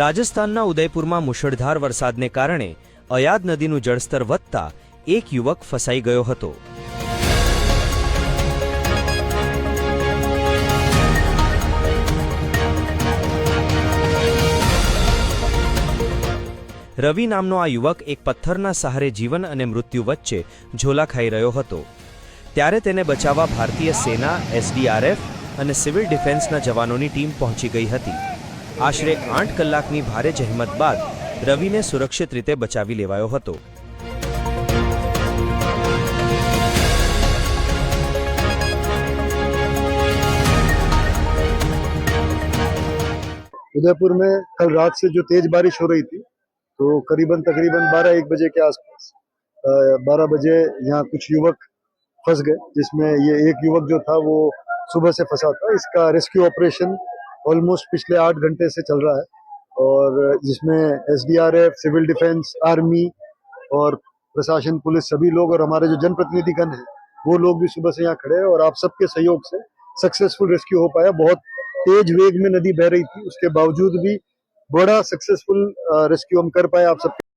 રાજસ્થાનના ઉદયપુરમાં મુશળધાર વરસાદને કારણે અયાદ નદીનું જળસ્તર વધતા એક યુવક ફસાઈ ગયો હતો રવિ નામનો આ યુવક એક પથ્થરના સહારે જીવન અને મૃત્યુ વચ્ચે ઝોલા ખાઈ રહ્યો હતો ત્યારે તેને બચાવવા ભારતીય સેના એસડીઆરએફ અને સિવિલ ડિફેન્સ ના जवानों ની ટીમ પહોંચી ગઈ હતી આશરે 8 કલાકની ભારે જહેમત બાદ રવિને સુરક્ષિત રીતે બચાવી લેવાયો હતો ઉદયપુર મેં કલ રાત સે જો તેજ બારિશ હો રહી થી તો કરીબન તકરીબન 12 1 બજે કે આસપાસ 12 બજે યહાં કુછ યુવક फस ગય જિસમે યે એક યુવક જો થા વો सुबह से फंसा था इसका रेस्क्यू ऑपरेशन ऑलमोस्ट पिछले आठ घंटे से चल रहा है और जिसमें एसडीआरएफ सिविल डिफेंस आर्मी और प्रशासन पुलिस सभी लोग और हमारे जो जनप्रतिनिधिगण हैं वो लोग भी सुबह से यहाँ खड़े हैं और आप सबके सहयोग से सक्सेसफुल रेस्क्यू हो पाया बहुत तेज वेग में नदी बह रही थी उसके बावजूद भी बड़ा सक्सेसफुल रेस्क्यू हम कर पाए आप सबके